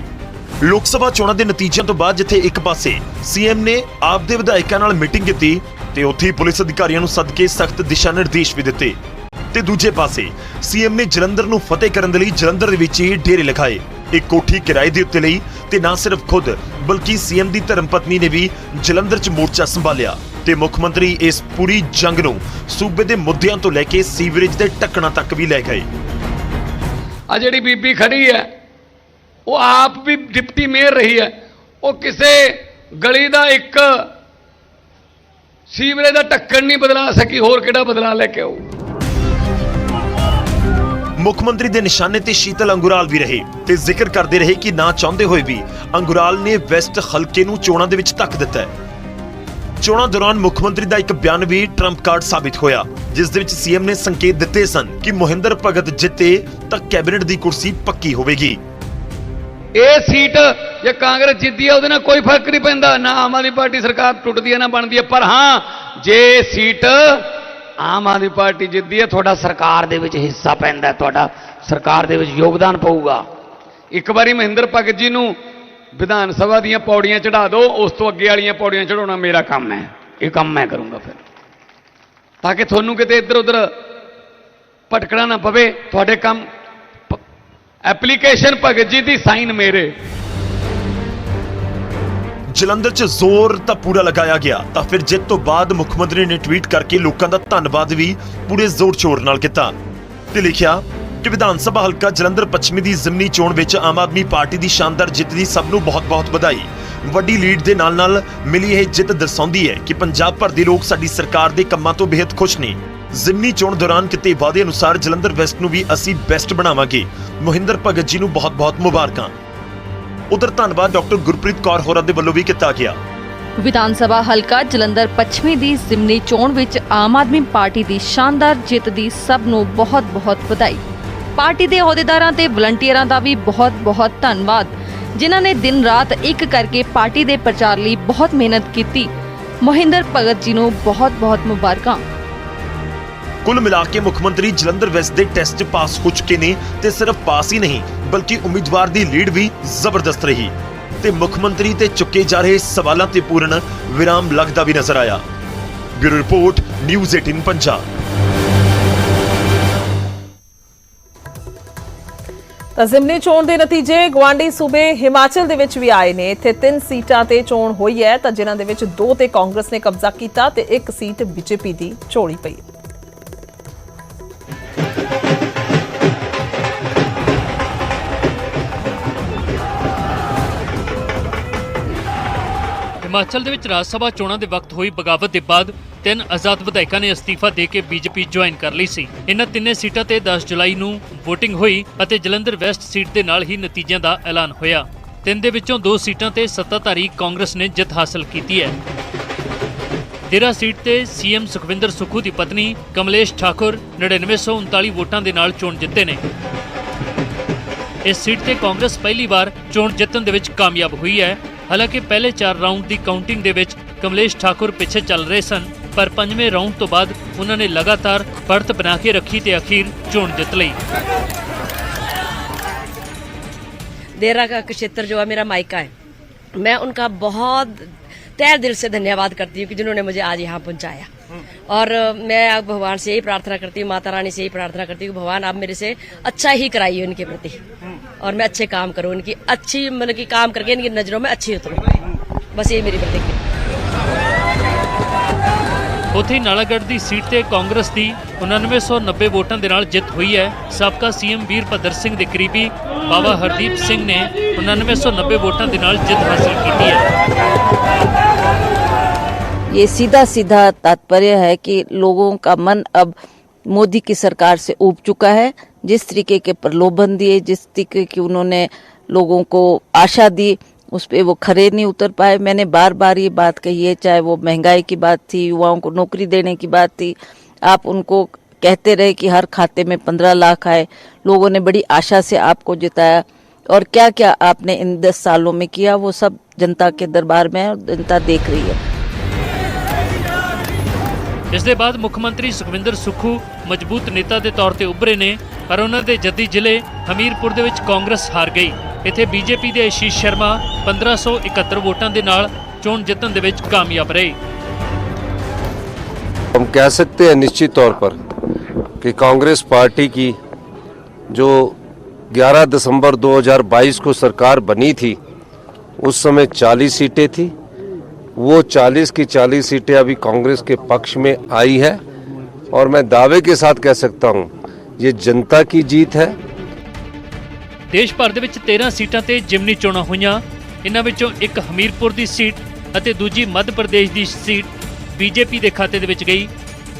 ਲੋਕ ਸਭਾ ਚੋਣਾਂ ਦੇ ਨਤੀਜਿਆਂ ਤੋਂ ਬਾਅਦ ਜਿੱਥੇ ਇੱਕ ਪਾਸੇ ਸੀਐਮ ਨੇ ਆਪ ਦੇ ਵਿਧਾਇਕਾਂ ਨਾਲ ਮੀਟਿੰਗ ਕੀਤੀ ਤੇ ਉੱਥੇ ਹੀ ਪੁਲਿਸ ਅਧਿਕਾਰੀਆਂ ਨੂੰ ਸੱਦ ਕੇ ਸਖਤ ਦਿਸ਼ਾ ਨਿਰਦੇਸ਼ ਵੀ ਦਿੱਤੇ। ਤੇ ਦੂਜੇ ਪਾਸੇ ਸੀਐਮ ਨੇ ਜਲੰਧਰ ਨੂੰ ਫਤਿਹ ਕਰਨ ਦੇ ਲਈ ਜਲੰਧਰ ਦੇ ਵਿੱਚ ਹੀ ਡੇਰੇ ਲਗਾਏ ਇੱਕ ਕੋਠੀ ਕਿਰਾਏ ਦੇ ਉੱਤੇ ਲਈ ਤੇ ਨਾ ਸਿਰਫ ਖੁਦ, ਬਲਕਿ ਸੀਐਮ ਦੀ ਧਰਮ ਪਤਨੀ ਨੇ ਵੀ ਜਲੰਧਰ 'ਚ ਮੋਰਚਾ ਸੰਭਾਲਿਆ। ਤੇ ਮੁੱਖ ਮੰਤਰੀ ਇਸ ਪੂਰੀ ਜੰਗ ਨੂੰ ਸੂਬੇ ਦੇ ਮੁੱਦਿਆਂ ਤੋਂ ਲੈ ਕੇ ਸੀਵਰੇਜ ਦੇ ਟੱਕਣਾ ਤੱਕ ਵੀ ਲੈ ਗਏ। ਆ ਜਿਹੜੀ ਬੀਬੀ ਖੜੀ ਹੈ ਉਹ ਆਪ ਵੀ ਡਿਪਟੀ ਮੇਅਰ ਰਹੀ ਹੈ। ਉਹ ਕਿਸੇ ਗਲੀ ਦਾ ਇੱਕ ਸੀਵਰੇਜ ਦਾ ਢੱਕਣ ਨਹੀਂ ਬਦਲਾ ਸਕੀ, ਹੋਰ ਕਿਹੜਾ ਬਦਲਾ ਲੈ ਕੇ ਆਊ? ਮੁੱਖ ਮੰਤਰੀ ਦੇ ਨਿਸ਼ਾਨੇ ਤੇ ਸ਼ੀਤਲ ਅੰਗੁਰਾਲ ਵੀ ਰਹੇ ਤੇ ਜ਼ਿਕਰ ਕਰਦੇ ਰਹੇ ਕਿ ਨਾ ਚਾਹੁੰਦੇ ਹੋਏ ਵੀ ਅੰਗੁਰਾਲ ਨੇ ਵੈਸਟ ਹਲਕੇ ਨੂੰ ਚੋਣਾਂ ਦੇ ਵਿੱਚ ਧੱਕ ਦਿੱਤਾ ਹੈ। ਚੋਣਾਂ ਦੌਰਾਨ ਮੁੱਖ ਮੰਤਰੀ ਦਾ ਇੱਕ ਬਿਆਨ ਵੀ ਟਰੰਪ ਕਾਰਡ ਸਾਬਿਤ ਹੋਇਆ, ਜਿਸ ਦੇ ਵਿੱਚ ਸੀਐਮ ਨੇ ਸੰਕੇਤ ਦਿੱਤੇ ਸਨ ਕਿ ਮੋਹਿੰਦਰ ਭਗਤ ਜਿੱਤੇ ਤਾਂ ਕੈਬਨਿਟ ਦੀ ਕੁਰਸੀ ਪੱਕੀ ਹੋਵੇਗੀ। ਇਹ ਸੀਟ ਜੇ ਕਾਂਗਰਸ ਜਿੱਤਦੀ ਹੈ ਉਹਦੇ ਨਾਲ ਕੋਈ ਫ਼ਰਕ ਨਹੀਂ ਪੈਂਦਾ। ਨਾ ਆਮ ਆਦਮੀ ਪਾਰਟੀ ਸਰਕਾਰ ਟੁੱਟਦੀ ਹੈ ਨਾ ਬਣਦੀ ਹੈ ਪਰ ਹਾਂ, ਜੇ ਸੀਟ ਆਮ ਆਦਮੀ ਪਾਰਟੀ ਜਿੱਤਦੀ ਹੈ ਤੁਹਾਡਾ ਸਰਕਾਰ ਦੇ ਵਿੱਚ ਹਿੱਸਾ ਪੈਂਦਾ ਤੁਹਾਡਾ ਸਰਕਾਰ ਦੇ ਵਿੱਚ ਯੋਗਦਾਨ ਪਊਗਾ। ਇੱਕ ਵਾਰੀ ਮਹਿੰਦਰ ਭਗਤ ਜੀ ਨੂੰ ਵਿਧਾਨ ਸਭਾ ਦੀਆਂ ਪੌੜੀਆਂ ਚੜਾ ਦਿਓ ਉਸ ਤੋਂ ਅੱਗੇ ਵਾਲੀਆਂ ਪੌੜੀਆਂ ਚੜਾਉਣਾ ਮੇਰਾ ਕੰਮ ਹੈ। ਇਹ ਕੰਮ ਮੈਂ ਕਰੂੰਗਾ ਫਿਰ। ਤਾਂ ਕਿ ਤੁਹਾਨੂੰ ਕਿਤੇ ਇੱਧਰ ਉੱਧਰ ਭਟਕਣਾ ਨਾ ਪਵੇ, ਤੁਹਾਡੇ ਕੰਮ ਐਪਲੀਕੇਸ਼ਨ ਭਗਤ ਜੀ ਦੀ ਸਾਈਨ ਮੇਰੇ। ਜਲੰਧਰ 'ਚ ਜ਼ੋਰ ਤਾਂ ਪੂਰਾ ਲਗਾਇਆ ਗਿਆ, ਤਾਂ ਫਿਰ ਜਿੱਤ ਤੋਂ ਬਾਅਦ ਮੁੱਖ ਮੰਤਰੀ ਨੇ ਟਵੀਟ ਕਰਕੇ ਲੋਕਾਂ ਦਾ ਧੰਨਵਾਦ ਵੀ ਪੂਰੇ ਜ਼ੋਰ ਸ਼ੋਰ ਨਾਲ ਕੀਤਾ। ਤੇ ਲਿਖਿਆ, ਕਿ ਵਿਧਾਨ ਸਭਾ ਹਲਕਾ ਜਲੰਧਰ ਪੱਛਮੀ ਦੀ ਜ਼ਿਮਨੀ ਚੋਣ ਵਿੱਚ ਆਮ ਆਦਮੀ ਪਾਰਟੀ ਦੀ ਸ਼ਾਨਦਾਰ ਜਿੱਤ ਦੀ ਸਭ ਨੂੰ ਬਹੁਤ-ਬਹੁਤ ਵਧਾਈ। ਵੱਡੀ ਲੀਡ ਦੇ ਨਾਲ-ਨਾਲ ਮਿਲੀ ਇਹ ਜਿੱਤ ਦਰਸਾਉਂਦੀ ਹੈ ਕਿ ਪੰਜਾਬ ਭਰ ਦੇ ਲੋਕ ਸਾਡੀ ਸਰਕਾਰ ਦੇ ਕੰਮਾਂ ਤੋਂ ਬੇहद ਖੁਸ਼ ਨੇ। ਜ਼ਿਮਨੀ ਚੋਣ ਦੌਰਾਨ ਕਿਤੇ ਵਾਅਦੇ ਅਨੁਸਾਰ ਜਲੰਧਰ ਵੈਸਟ ਨੂੰ ਵੀ ਅਸੀਂ ਬੈਸਟ ਬਣਾਵਾਂਗੇ। ਮੋਹਿੰਦਰ ਭਗਤ ਜੀ ਨੂੰ ਬਹੁਤ-ਬਹੁਤ ਮੁਬਾਰਕਾਂ। ਉਧਰ ਧੰਨਵਾਦ ਡਾਕਟਰ ਗੁਰਪ੍ਰੀਤ ਕੌਰ ਹੋਰਾਂ ਦੇ ਵੱਲੋਂ ਵੀ ਕੀਤਾ ਗਿਆ। ਵਿਧਾਨ ਸਭਾ ਹਲਕਾ ਜਲੰਧਰ ਪੱਛਮੀ ਦੀ ਜ਼ਿਮਨੀ ਚੋਣ ਵਿੱਚ ਆਮ ਆਦਮੀ ਪਾਰਟੀ ਦੀ ਸ਼ਾਨਦਾਰ ਜਿੱਤ ਦੀ ਸਭ ਨੂੰ ਬਹੁਤ-ਬਹੁਤ ਵਧਾਈ। ਪਾਰਟੀ ਦੇ ਅਹੁਦੇਦਾਰਾਂ ਤੇ ਵਲੰਟੀਅਰਾਂ ਦਾ ਵੀ ਬਹੁਤ-ਬਹੁਤ ਧੰਨਵਾਦ, ਜਿਨ੍ਹਾਂ ਨੇ ਦਿਨ ਰਾਤ ਇੱਕ ਕਰਕੇ ਪਾਰਟੀ ਦੇ ਪ੍ਰਚਾਰ ਲਈ ਬਹੁਤ ਮਿਹਨਤ ਕੀਤੀ। ਮੋਹਿੰਦਰ ਭਗਤ ਜੀ ਨੂੰ ਬਹੁਤ-ਬਹੁਤ ਮੁਬਾਰਕਾਂ। ਕੁੱਲ ਮਿਲਾ ਕੇ ਮੁੱਖ ਮੰਤਰੀ ਜਲੰਧਰ ਵੈਸਟ ਦੇ ਟੈਸਟ 'ਚ ਪਾਸ ਹੋ ਚੁੱਕੇ ਨੇ ਤੇ ਸਿਰਫ ਪਾਸ ਹੀ ਨਹੀਂ, ਬਲਕਿ ਉਮੀਦਵਾਰ ਦੀ ਲੀਡ ਵੀ ਜ਼ਬਰਦਸਤ ਰਹੀ। ਤੇ ਮੁੱਖ ਮੰਤਰੀ ਤੇ ਚੁੱਕੇ ਜਾ ਰਹੇ ਸਵਾਲਾਂ ਤੇ ਪੂਰਨ ਵਿਰਾਮ ਲੱਗਦਾ ਵੀ ਨਜ਼ਰ ਆਇਆ। Bureau report, news 18 Punjab. ਤਾਂ ਜ਼ਿਮਨੀ ਚੋਣ ਦੇ ਨਤੀਜੇ ਗਵਾਂਡੀ ਸੂਬੇ ਹਿਮਾਚਲ ਦੇ ਵਿੱਚ ਵੀ ਆਏ ਨੇ। ਇੱਥੇ ਤਿੰਨ ਸੀਟਾਂ ਤੇ ਚੋਣ ਹੋਈ ਹੈ, ਤਾਂ ਜਿਨ੍ਹਾਂ ਦੇ ਵਿੱਚ ਦੋ ਤੇ ਕਾਂਗਰਸ ਨੇ ਕਬਜ਼ਾ ਕੀਤਾ ਤੇ ਇੱਕ ਸੀਟ ਬੀਜੇਪੀ ਦੀ ਝੋਲੀ ਪਈ। ਹਿਮਾਚਲ ਦੇ ਵਿੱਚ ਰਾਜ ਸਭਾ ਚੋਣਾਂ ਦੇ ਵਕਤ ਹੋਈ ਬਗਾਵਤ ਦੇ ਬਾਅਦ ਤਿੰਨ ਆਜ਼ਾਦ ਵਿਧਾਇਕਾਂ ਨੇ ਅਸਤੀਫਾ ਦੇ ਕੇ ਬੀਜੇਪੀ ਜੁਆਇਨ ਕਰ ਲਈ ਸੀ। ਇਹਨਾਂ ਤਿੰਨੇ ਸੀਟਾਂ ਤੇ 10 ਜੁਲਾਈ ਨੂੰ VOTING ਹੋਈ ਅਤੇ ਜਲੰਧਰ ਵੈਸਟ ਸੀਟ ਦੇ ਨਾਲ ਹੀ ਨਤੀਜਿਆਂ ਦਾ ਐਲਾਨ ਹੋਇਆ। ਤਿੰਨ ਦੇ ਵਿੱਚੋਂ ਦੋ ਸੀਟਾਂ ਤੇ ਸੱਤਾਧਾਰੀ ਕਾਂਗਰਸ ਨੇ ਜਿੱਤ ਹਾਸਲ ਕੀਤੀ ਹੈ। ਤੇਰਾ ਸੀਟ ਤੇ ਸੀਐਮ ਸੁਖਵਿੰਦਰ ਸੁੱਖੂ ਦੀ ਪਤਨੀ ਕਮਲੇਸ਼ ਠਾਕੁਰ 9939 ਵੋਟਾਂ ਦੇ ਨਾਲ ਚੋਣ ਜਿੱਤੇ ਨੇ ਇਸ ਸੀਟ ਤੇ ਕਾਂਗਰਸ ਪਹਿਲੀ ਵਾਰ ਚੋਣ ਜਿੱਤਣ ਦੇ ਵਿੱਚ ਕਾਮਯਾਬ ਹੋਈ ਹੈ ਹਾਲਾਂਕਿ ਪਹਿਲੇ 4 ਰਾਊਂਡ ਦੀ ਕਾਊਂਟਿੰਗ ਦੇ ਵਿੱਚ ਕਮਲੇਸ਼ ਠਾਕੁਰ ਪਿੱਛੇ ਚੱਲ ਰਹੇ ਸਨ ਪਰ ਪੰਜਵੇਂ ਰਾਊਂਡ ਤੋਂ ਬਾਅਦ ਉਹਨਾਂ ਨੇ ਲਗਾਤਾਰ ਪੜਤ ਬਣਾ ਕੇ ਰੱਖੀ ਤੇ ਅਖੀਰ ਚੋਣ ਜਿੱਤ ਲਈ देरा का क्षेत्र जो है मेरा मायका है मैं उनका बहुत तय दिल से धन्यवाद करती हूँ कि जिन्होंने मुझे आज यहाँ पहुँचाया और अ, मैं अब भगवान से यही प्रार्थना करती हूँ माता रानी से यही प्रार्थना करती हूँ कि भगवान आप मेरे से अच्छा ही कराइए उनके प्रति और मैं अच्छे काम करूँ उनकी अच्छी मतलब कि काम करके इनकी नजरों में अच्छी उतरूँ बस ये मेरी प्रतिज्ञा ਉੱਥੇ ਹੀ ਨਾਲਾਗੜ੍ਹ ਦੀ ਸੀਟ ਤੇ ਕਾਂਗਰਸ ਦੀ 9990 ਵੋਟਾਂ ਦੇ ਨਾਲ ਜਿੱਤ ਹੋਈ ਹੈ ਸਾਬਕਾ ਸੀਐਮ ਵੀਰਭੱਦਰ ਸਿੰਘ ਦੇ ਕਰੀਬੀ ਬਾਬਾ ਹਰਦੀਪ ਸਿੰਘ ਨੇ 9990 ਵੋਟਾਂ ਦੇ ਨਾਲ ਜਿੱਤ ਹਾਸਲ ਕੀਤੀ ਹੈ ये सीधा सीधा तात्पर्य है कि लोगों का मन अब मोदी की सरकार से उब चुका है। जिस तरीके के प्रलोभन दिए, जिस तरीके की उन्होंने लोगों को आशा दी, उस पर वो खरे नहीं उतर पाए। मैंने बार बार ये बात कही है, चाहे वो महँगाई की बात थी, युवाओं को नौकरी देने की बात थी, आप उनको कहते रहे कि हर खाते में पंद्रह लाख आए। लोगों ने बड़ी आशा से आपको जिताया। और क्या क्या आपने इन दस सालों में किया, वो सब जनता के दरबार में है और जनता देख रही है। ਇਸ ਦੇ ਬਾਅਦ ਮੁੱਖ ਮੰਤਰੀ ਸੁਖਵਿੰਦਰ ਸੁੱਖੂ ਮਜ਼ਬੂਤ ਨੇਤਾ ਦੇ ਤੌਰ ਤੇ ਉੱਭਰੇ ਨੇ ਪਰ ਉਹਨਾਂ ਦੇ ਜੱਦੀ ਜ਼ਿਲ੍ਹੇ ਹਮੀਰਪੁਰ ਦੇ ਵਿੱਚ ਕਾਂਗਰਸ ਹਾਰ ਗਈ ਇੱਥੇ ਬੀਜੇਪੀ ਦੇ ਆਸ਼ੀਸ਼ ਸ਼ਰਮਾ 1571 ਵੋਟਾਂ ਦੇ ਨਾਲ ਚੋਣ ਜਿੱਤਣ ਦੇ ਵਿੱਚ ਕਾਮਯਾਬ ਰਹੇ हम कह सकते हैं निश्चित तौर पर कि कांग्रेस पार्टी की जो 11 दिसंबर 2022 को सरकार बनी थी उस समय 40 सीटें थी वो 40 की 40 सीटें अभी कांग्रेस के पक्ष में आई है और मैं दावे के साथ कह सकता हूं ये जनता की जीत है ਦੇਸ਼ ਭਰ ਦੇ ਵਿੱਚ 13 ਸੀਟਾਂ ਤੇ ਜਿਮਨੀ ਚੋਣਾਂ ਹੋਈਆਂ ਇਨ੍ਹਾਂ ਵਿੱਚੋਂ ਇੱਕ ਹਮੀਰਪੁਰ ਦੀ ਸੀਟ ਅਤੇ ਦੂਜੀ ਮੱਧ ਪ੍ਰਦੇਸ਼ ਦੀ ਸੀਟ ਬੀਜੇਪੀ ਦੇ ਖਾਤੇ ਦੇ ਵਿੱਚ ਗਈ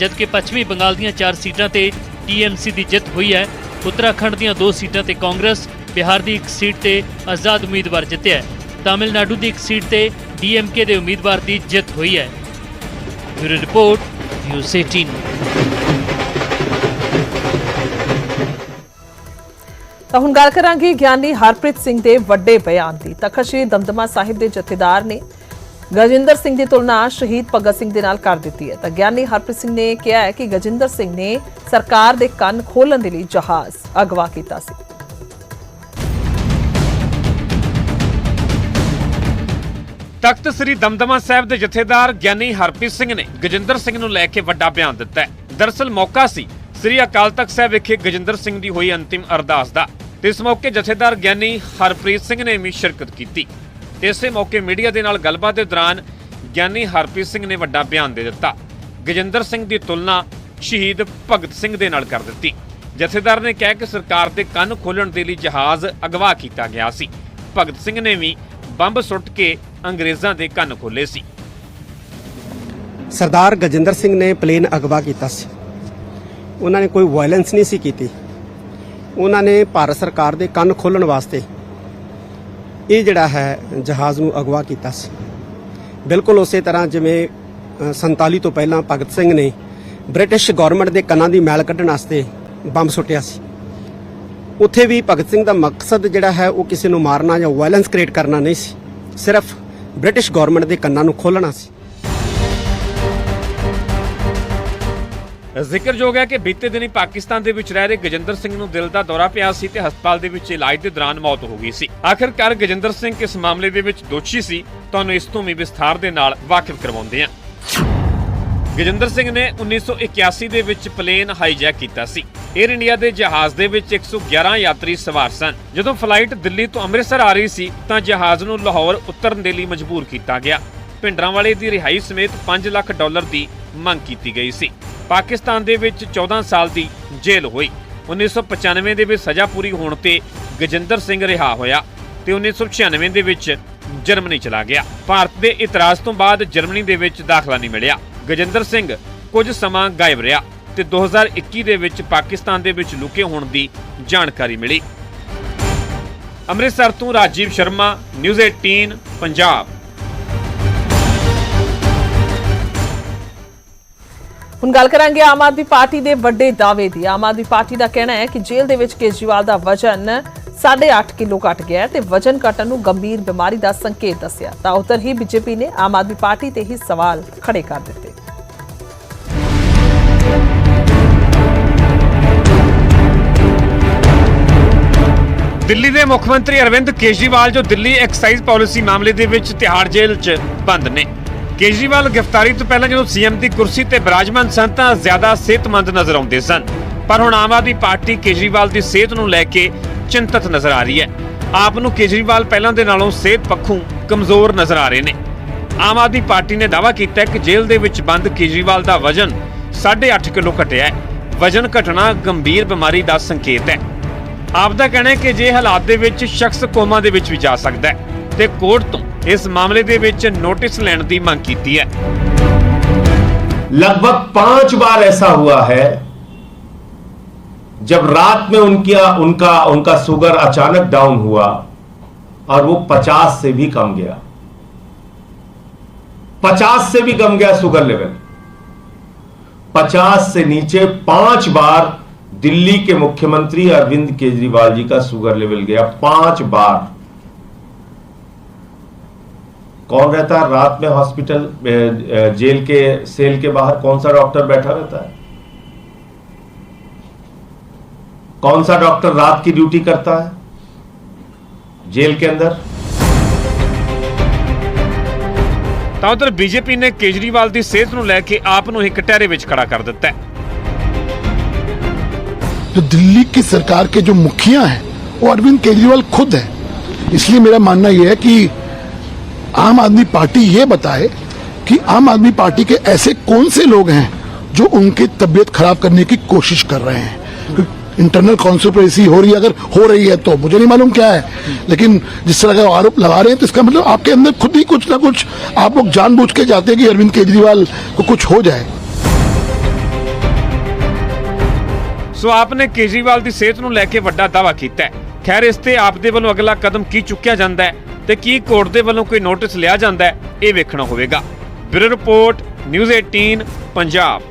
ਜਦਕਿ ਪੱਛਮੀ ਬੰਗਾਲ ਦੀਆਂ 4 ਸੀਟਾਂ ਤੇ ਟੀਐਮਸੀ ਦੀ ਜਿੱਤ ਹੋਈ ਹੈ ਉੱਤਰਾਖੰਡ ਦੀਆਂ 2 ਸੀਟਾਂ ਤੇ ਕਾਂਗਰਸ ਬਿਹਾਰ ਦੀ ਇੱਕ ਸੀਟ ਤੇ ਆਜ਼ਾਦ ਉਮੀਦਵਾਰ ਜਿੱਤਿਆ ਹੈ ਤਾਮਿਲਨਾਡੂ ਦੀ ਇੱਕ ਸੀਟ ਤੇ ਡੀਐਮਕੇ ਦੇ ਉਮੀਦਵਾਰ ਦੀ ਜਿੱਤ ਹੋਈ ਹੈ। ਬਿਊਰੋ ਰਿਪੋਰਟ, ਨਿਊਜ਼ 18 ਤਾਂ ਹੁਣ ਗੱਲ ਕਰਾਂਗੇ ਗਿਆਨੀ ਹਰਪ੍ਰੀਤ ਸਿੰਘ ਦੇ ਵੱਡੇ ਬਿਆਨ ਦੀ। ਤਖਤ ਸ੍ਰੀ ਦਮਦਮਾ ਸਾਹਿਬ ਦੇ ਜਥੇਦਾਰ ਨੇ ਗਜਿੰਦਰ ਸਿੰਘ ਦੀ ਤੁਲਨਾ ਸ਼ਹੀਦ ਭਗਤ ਸਿੰਘ ਦੇ ਨਾਲ ਕਰ ਦਿੱਤੀ ਹੈ। ਤਾਂ ਗਿਆਨੀ ਹਰਪ੍ਰੀਤ ਸਿੰਘ ਨੇ ਕਿਹਾ ਹੈ ਕਿ ਗਜਿੰਦਰ ਸਿੰਘ ਨੇ ਸਰਕਾਰ ਦੇ ਕੰਨ ਖੋਲਣ ਦੇ ਲਈ ਜਹਾਜ਼ ਅਗਵਾ ਕੀਤਾ ਸੀ। ਤਖਤ ਸ੍ਰੀ ਦਮਦਮਾ ਸਾਹਿਬ ਦੇ ਜਥੇਦਾਰ ਗਿਆਨੀ ਹਰਪ੍ਰੀਤ ਸਿੰਘ ਨੇ ਗਜਿੰਦਰ ਸਿੰਘ ਨੂੰ ਲੈ ਕੇ ਵੱਡਾ ਬਿਆਨ ਦਿੱਤਾ ਹੈ। ਦਰਸਲ ਮੌਕਾ ਸੀ ਸ੍ਰੀ ਅਕਾਲ ਤਖਤ ਸਾਹਿਬ ਵਿਖੇ ਗਜਿੰਦਰ ਸਿੰਘ ਦੀ ਹੋਈ ਅੰਤਿਮ ਅਰਦਾਸ ਦਾ ਤੇ ਇਸ ਮੌਕੇ ਜਥੇਦਾਰ ਗਿਆਨੀ ਹਰਪ੍ਰੀਤ ਸਿੰਘ ਨੇ ਵੀ ਸ਼ਿਰਕਤ ਕੀਤੀ। ਤੇ ਇਸੇ ਮੌਕੇ ਮੀਡੀਆ ਦੇ ਨਾਲ ਗੱਲਬਾਤ ਦੇ ਦੌਰਾਨ ਗਿਆਨੀ ਹਰਪ੍ਰੀਤ ਸਿੰਘ ਨੇ ਵੱਡਾ ਬਿਆਨ ਦੇ ਦਿੱਤਾ। ਗਜਿੰਦਰ ਸਿੰਘ ਦੀ ਤੁਲਨਾ ਸ਼ਹੀਦ ਭਗਤ ਸਿੰਘ ਦੇ ਨਾਲ ਕਰ ਦਿੱਤੀ। ਜਥੇਦਾਰ ਨੇ ਕਿਹਾ ਕਿ ਸਰਕਾਰ ਦੇ ਕੰਨ ਖੋਲਣ ਦੇ ਲਈ ਜਹਾਜ਼ ਅਗਵਾ ਕੀਤਾ ਗਿਆ ਸੀ। ਭਗਤ ਸਿੰਘ ਨੇ ਵੀ ਬੰਬ ਸੁੱਟ ਕੇ ਅੰਗਰੇਜ਼ਾਂ ਦੇ ਕੰਨ ਖੋਲੇ ਸੀ। ਸਰਦਾਰ ਗਜਿੰਦਰ ਸਿੰਘ ਨੇ ਪਲੇਨ ਅਗਵਾ ਕੀਤਾ ਸੀ। ਉਹਨਾਂ ਨੇ ਕੋਈ ਵਾਇਲੈਂਸ ਨਹੀਂ ਸੀ ਕੀਤੀ। ਉਹਨਾਂ ਨੇ ਭਾਰਤ ਸਰਕਾਰ ਦੇ ਕੰਨ ਖੋਲਣ ਵਾਸਤੇ ਇਹ ਜਿਹੜਾ ਹੈ ਜਹਾਜ਼ ਨੂੰ ਅਗਵਾ ਕੀਤਾ ਸੀ। ਬਿਲਕੁਲ ਉਸੇ ਤਰ੍ਹਾਂ ਜਿਵੇਂ ਅ, 47 ਤੋਂ ਪਹਿਲਾਂ ਭਗਤ ਸਿੰਘ ਨੇ ਬ੍ਰਿਟਿਸ਼ ਗਵਰਨਮੈਂਟ ਦੇ ਕੰਨਾਂ ਦੀ ਮੈਲ ਕੱਢਣ ਵਾਸਤੇ ਬੰਬ ਸੁੱਟਿਆ ਸੀ। ਉੱਥੇ ਵੀ ਭਗਤ ਸਿੰਘ ਦਾ ਮਕਸਦ ਜਿਹੜਾ ਹੈ ਉਹ ਕਿਸੇ ਨੂੰ ਮਾਰਨਾ ਜਾਂ ਵਾਇਲੈਂਸ ਕ੍ਰੀਏਟ ਕਰਨਾ ਨਹੀਂ ਸੀ। ਸਿਰਫ ਬ੍ਰਿਟਿਸ਼ ਗਵਰਨਮੈਂਟ ਦੇ ਕੰਨਾਂ ਨੂੰ ਖੋਲਣਾ ਸੀ। ਜ਼ਿਕਰਯੋਗ ਹੈ ਕਿ ਬੀਤੇ ਦਿਨੀ ਪਾਕਿਸਤਾਨ ਦੇ ਵਿੱਚ ਰਹਿ ਰਹੇ ਗਜਿੰਦਰ ਸਿੰਘ ਨੂੰ ਦਿਲ ਦਾ ਦੌਰਾ ਪਿਆ ਸੀ ਤੇ ਹਸਪਤਾਲ ਦੇ ਵਿੱਚ ਇਲਾਜ ਦੇ ਦੌਰਾਨ ਮੌਤ ਹੋ ਗਈ ਸੀ। ਆਖਿਰਕਾਰ ਗਜਿੰਦਰ ਸਿੰਘ ਕਿਸ ਮਾਮਲੇ ਦੇ ਵਿੱਚ ਦੋਸ਼ੀ ਸੀ। ਤੁਹਾਨੂੰ ਇਸ ਤੋਂ ਵੀ ਵਿਸਥਾਰ ਦੇ ਨਾਲ ਵਾਕਿਫ ਕਰਵਾਉਂਦੇ ਹਾਂ। ਗਜਿੰਦਰ ਸਿੰਘ ਨੇ 1981 ਦੇ ਵਿੱਚ ਪਲੇਨ ਹਾਈਜੈਕ ਕੀਤਾ ਸੀ। 에ਅਰ ਇੰਡੀਆ ਦੇ ਜਹਾਜ਼ ਦੇ ਵਿੱਚ 111 ਯਾਤਰੀ ਸਵਾਰ ਸਨ। ਜਦੋਂ ਫਲਾਈਟ ਦਿੱਲੀ ਤੋਂ ਅੰਮ੍ਰਿਤਸਰ ਆ ਰਹੀ ਸੀ, ਤਾਂ ਜਹਾਜ਼ ਨੂੰ ਲਾਹੌਰ ਉਤਰਨ ਦੇ ਲਈ ਮਜਬੂਰ ਕੀਤਾ ਗਿਆ। ਭਿੰਡਰਾਂਵਾਲੇ ਦੀ ਰਿਹਾਈ ਸਮੇਤ 5 ਲੱਖ ਡਾਲਰ ਦੀ ਮੰਗ ਕੀਤੀ ਗਈ ਸੀ। ਪਾਕਿਸਤਾਨ ਦੇ ਵਿੱਚ 14 ਸਾਲ ਦੀ ਜੇਲ੍ਹ ਹੋਈ। 1995 ਦੇ ਵਿੱਚ ਸਜ਼ਾ ਪੂਰੀ ਹੋਣ ਤੇ ਗਜਿੰਦਰ ਸਿੰਘ ਰਿਹਾ ਹੋਇਆ ਤੇ 1996 ਦੇ ਵਿੱਚ ਜਰਮਨੀ ਚਲਾ ਗਿਆ। ਭਾਰਤ ਦੇ ਇਤਰਾਜ਼ ਤੋਂ ਬਾਅਦ ਜਰਮਨੀ ਦੇ ਵਿੱਚ ਦਾਖਲਾ ਨਹੀਂ ਮਿਲਿਆ। ਗਜਿੰਦਰ ਸਿੰਘ ਕੁਝ ਸਮਾਂ ਗਾਇਬ ਰਿਹਾ ਤੇ 2021 ਦੇ ਵਿੱਚ ਪਾਕਿਸਤਾਨ ਦੇ ਵਿੱਚ ਲੁਕੇ ਹੋਣ ਦੀ ਜਾਣਕਾਰੀ ਮਿਲੀ। ਅੰਮ੍ਰਿਤਸਰ ਤੋਂ ਰਾਜੀਵ ਸ਼ਰਮਾ, ਨਿਊਜ਼ 18 ਪੰਜਾਬ। ਹੁਣ ਗੱਲ ਕਰਾਂਗੇ ਆਮ ਆਦਮੀ ਪਾਰਟੀ ਦੇ ਵੱਡੇ ਦਾਅਵੇ ਦੀ। ਆਮ ਆਦਮੀ ਪਾਰਟੀ ਦਾ ਕਹਿਣਾ ਹੈ ਕਿ ਜੇਲ੍ਹ ਦੇ ਵਿੱਚ ਕੇਜਰੀਵਾਲ ਦਾ ਵਜਨ 8.5 ਕਿਲੋ ਘਟ ਗਿਆ ਤੇ ਵਜਨ ਘਟਣ ਨੂੰ ਗੰਭੀਰ ਬਿਮਾਰੀ ਦਾ ਸੰਕੇਤ ਦੱਸਿਆ। ਤਾਂ ਉਧਰ ਹੀ ਬੀਜੇਪੀ ਨੇ ਆਮ ਆਦਮੀ ਪਾਰਟੀ ਤੇ ਹੀ ਸਵਾਲ ਖੜੇ ਕਰ ਦਿੱਤੇ। ਦਿੱਲੀ ਦੇ ਮੁੱਖ ਮੰਤਰੀ ਅਰਵਿੰਦ ਕੇਜਰੀਵਾਲ ਜੋ ਦਿੱਲੀ ਐਕਸਾਈਜ਼ ਪਾਲਿਸੀ ਮਾਮਲੇ ਦੇ ਵਿੱਚ ਤਿਹਾੜ ਜੇਲ੍ਹ 'ਚ ਬੰਦ ਨੇ। ਕੇਜਰੀਵਾਲ ਗ੍ਰਿਫਤਾਰੀ ਤੋਂ ਪਹਿਲਾਂ ਜਦੋਂ ਸੀਐਮ ਦੀ ਕੁਰਸੀ ਤੇ ਬਿਰਾਜਮਾਨ ਸਨ ਤਾਂ ਜ਼ਿਆਦਾ ਸਿਹਤਮੰਦ ਨਜ਼ਰ ਆਉਂਦੇ ਸਨ। ਪਰ ਹੁਣ ਆਮ ਆਦਮੀ ਪਾਰਟੀ ਕੇਜਰੀਵਾਲ ਦੀ ਸਿਹਤ ਨੂੰ ਲੈ ਕੇ ਚਿੰਤਤ ਨਜ਼ਰ ਆ ਰਹੀ ਹੈ। ਆਪ ਨੂੰ ਕੇਜਰੀਵਾਲ ਪਹਿਲਾਂ ਦੇ ਨਾਲੋਂ ਸਿਹਤ ਪੱਖੋਂ ਕਮਜ਼ੋਰ ਨਜ਼ਰ ਆ ਰਹੇ ਨੇ। ਆਮ ਆਦਮੀ ਪਾਰਟੀ ਨੇ ਦਾਅਵਾ ਕੀਤਾ ਕਿ ਜੇਲ੍ਹ ਦੇ ਵਿੱਚ ਬੰਦ ਕੇਜਰੀਵਾਲ ਦਾ ਵਜ਼ਨ 8.5 ਕਿਲੋ ਘਟਿਆ ਹੈ। ਵਜ਼ਨ ਘਟਣਾ ਗੰਭੀਰ ਬਿਮਾਰੀ ਦਾ ਸੰਕੇਤ ਹੈ। ਆਪ ਦਾ ਕਹਿਣਾ ਹੈ ਕਿ ਜੇ ਹਾਲਾਤ ਦੇ ਵਿੱਚ ਸ਼ਖਸ ਕੋਮਾ ਦੇ ਵਿੱਚ ਵੀ ਜਾ ਸਕਦਾ ਹੈ ਤੇ ਕੋਰਟ ਤੋਂ ਇਸ ਮਾਮਲੇ ਦੇ ਵਿੱਚ ਨੋਟਿਸ ਲੈਣ ਦੀ ਮੰਗ ਕੀਤੀ ਹੈ लगभग पांच बार ऐसा हुआ है जब रात में उनका उनका उनका शुगर अचानक डाउन हुआ और वो 50 से भी कम गया 50 से भी कम गया शुगर लेवल 50 से नीचे पांच बार दिल्ली के मुख्यमंत्री अरविंद केजरीवाल जी का शुगर लेवल गया पांच बार कौन रहता है रात में हॉस्पिटल अ, अ, जेल के सेल के बाहर कौन सा डॉक्टर बैठा रहता है कौन सा डॉक्टर रात की ड्यूटी करता है जेल के अंदर ਤਾਂ ਉਧਰ ਬੀਜੇਪੀ ਨੇ ਕੇਜਰੀਵਾਲ ਦੀ ਸਿਹਤ ਨੂੰ ਲੈ ਕੇ ਆਪ ਨੂੰ ਹੀ ਕਟਹਿਰੇ ਵਿੱਚ ਖੜਾ ਕਰ ਦਿੱਤਾ ਹੈ जो दिल्ली की सरकार के जो मुखिया हैं, वो अरविंद केजरीवाल खुद है। इसलिए मेरा मानना यह है कि आम आदमी पार्टी ये बताए कि आम आदमी पार्टी के ऐसे कौन से लोग हैं जो उनकी तबीयत खराब करने की कोशिश कर रहे हैं? इंटरनल कॉन्स्पिरेसी हो रही है, अगर हो रही है तो मुझे नहीं मालूम क्या है। लेकिन जिस तरह का आरोप लगा रहे हैं तो इसका मतलब आपके अंदर खुद ही कुछ ना कुछ आप लोग जानबूझ के जाते हैं कि अरविंद केजरीवाल को कुछ हो जाए। ਸੋ ਆਪ ਨੇ ਕੇਜਰੀਵਾਲ ਦੀ ਸਿਹਤ ਨੂੰ ਲੈ ਕੇ ਵੱਡਾ ਦਾਅਵਾ ਕੀਤਾ ਹੈ। ਖੈਰ, ਇਸ ਤੇ ਆਪ ਦੇ ਵੱਲੋਂ ਅਗਲਾ ਕਦਮ ਕੀ ਚੁੱਕਿਆ ਜਾਂਦਾ ਹੈ ਤੇ ਕੀ ਕੋਰਟ ਦੇ ਵੱਲੋਂ ਕੋਈ ਨੋਟਿਸ ਲਿਆ ਜਾਂਦਾ ਹੈ, ਇਹ ਵੇਖਣਾ ਹੋਵੇਗਾ। Bureau report, news 18 Punjab.